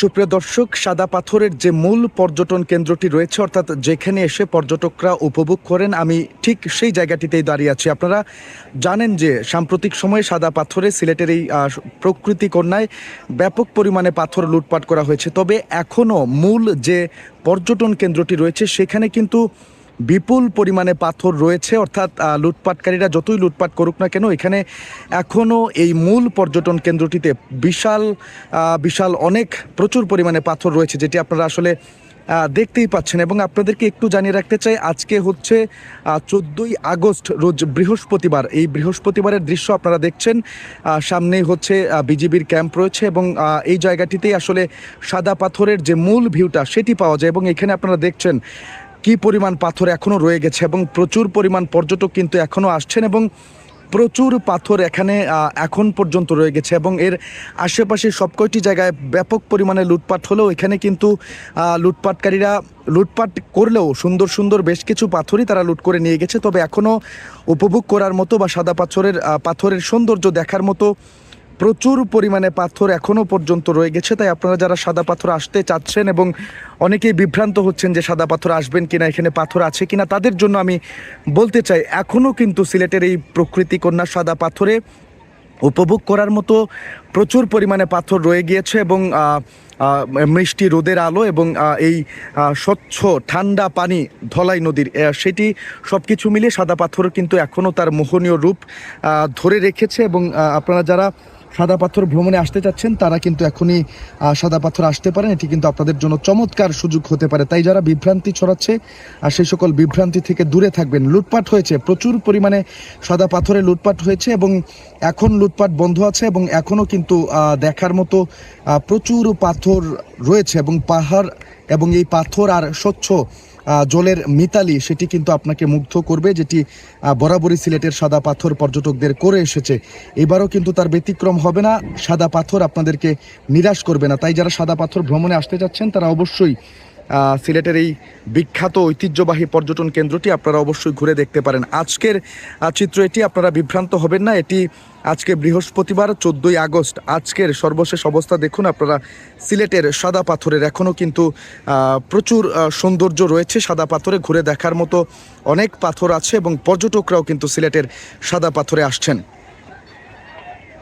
সুপ্রিয় দর্শক, সাদা পাথরের যে মূল পর্যটন কেন্দ্রটি রয়েছে, অর্থাৎ যেখানে এসে পর্যটকরা উপভোগ করেন, আমি ঠিক সেই জায়গাটিতেই দাঁড়িয়ে আছি। আপনারা জানেন যে সাম্প্রতিক সময়ে সাদা পাথরে সিলেটের এই প্রকৃতি কন্যায় ব্যাপক পরিমাণে পাথর লুটপাট করা হয়েছে। তবে এখনও মূল যে পর্যটন কেন্দ্রটি রয়েছে, সেখানে কিন্তু বিপুল পরিমাণে পাথর রয়েছে, অর্থাৎ লুটপাটকারীরা যতই লুটপাট করুক না কেন, এখানে এখনও এই মূল পর্যটন কেন্দ্রটিতে বিশাল বিশাল অনেক প্রচুর পরিমাণে পাথর রয়েছে, যেটি আপনারা আসলে দেখতেই পাচ্ছেন। এবং আপনাদেরকে একটু জানিয়ে রাখতে চাই, আজকে হচ্ছে চোদ্দোই আগস্ট, রোজ বৃহস্পতিবার। এই বৃহস্পতিবারের দৃশ্য আপনারা দেখছেন সামনেই হচ্ছে বিজিবির ক্যাম্প রয়েছে এবং এই জায়গাটিতেই আসলে সাদা পাথরের যে মূল ভিউটা, সেটি পাওয়া যায়। এবং এখানে আপনারা দেখছেন কি পরিমাণ পাথর এখনও রয়ে গেছে এবং প্রচুর পরিমাণ পর্যটক কিন্তু এখনও আসছেন এবং প্রচুর পাথর এখানে এখন পর্যন্ত রয়ে গেছে এবং এর আশেপাশে সব কয়টি জায়গায় ব্যাপক পরিমাণে লুটপাট হলেও এখানে কিন্তু লুটপাটকারীরা লুটপাট করলেও সুন্দর সুন্দর বেশ কিছু পাথরই তারা লুট করে নিয়ে গেছে। তবে এখনও উপভোগ করার মতো বা সাদা পাথরের পাথরের সৌন্দর্য দেখার মতো প্রচুর পরিমাণে পাথর এখনও পর্যন্ত রয়ে গেছে, তাই আপনারা যারা সাদা পাথর আসতে চাচ্ছেন এবং অনেকেই বিভ্রান্ত হচ্ছেন যে সাদা পাথর আসবেন কিনা, এখানে পাথর আছে কিনা, তাদের জন্য আমি বলতে চাই এখনও কিন্তু সিলেটের এই প্রকৃতি কন্যা সাদা পাথরে উপভোগ করার মতো প্রচুর পরিমাণে পাথর রয়ে গিয়েছে এবং মিষ্টি রোদের আলো এবং এই স্বচ্ছ ঠান্ডা পানি ধলাই নদীর সেটি সব কিছু মিলিয়ে সাদা পাথর কিন্তু এখনও তার মোহনীয় রূপ ধরে রেখেছে এবং আপনারা যারা সাদা পাথর ভ্রমণে আসতে চাচ্ছেন, তারা কিন্তু এখনই সাদা পাথর আসতে পারেন। এটি কিন্তু আপনাদের জন্য চমৎকার সুযোগ হতে পারে। তাই যারা বিভ্রান্তি ছড়াচ্ছে, আর সেই সকল বিভ্রান্তি থেকে দূরে থাকবেন। লুটপাট হয়েছে, প্রচুর পরিমাণে সাদা পাথরে লুটপাট হয়েছে এবং এখন লুটপাট বন্ধ আছে এবং এখনও কিন্তু দেখার মতো প্রচুর পাথর রয়েছে এবং পাহাড় এবং এই পাথর আর স্বচ্ছ জলের মিতালি, সেটি কিন্তু আপনাকে মুগ্ধ করবে, যেটি বরাবরই সিলেটের সাদা পাথর পর্যটকদের করে এসেছে। এবারও কিন্তু তার ব্যতিক্রম হবে না, সাদা পাথর আপনাদেরকে নিরাশ করবে না। তাই যারা সাদা পাথর ভ্রমণে আসতে যাচ্ছেন তারা অবশ্যই সিলেটের এই বিখ্যাত ঐতিহ্যবাহী পর্যটন কেন্দ্রটি আপনারা অবশ্যই ঘুরে দেখতে পারেন। আজকের চিত্র এটি, আপনারা বিভ্রান্ত হবেন না, এটি আজকে বৃহস্পতিবার, চোদ্দোই আগস্ট। আজকের সর্বশেষ অবস্থা দেখুন আপনারা, সিলেটের সাদা পাথরের। এখনও কিন্তু প্রচুর সৌন্দর্য রয়েছে সাদা পাথরে, ঘুরে দেখার মতো অনেক পাথর আছে এবং পর্যটকরাও কিন্তু সিলেটের সাদা পাথরে আসছেন।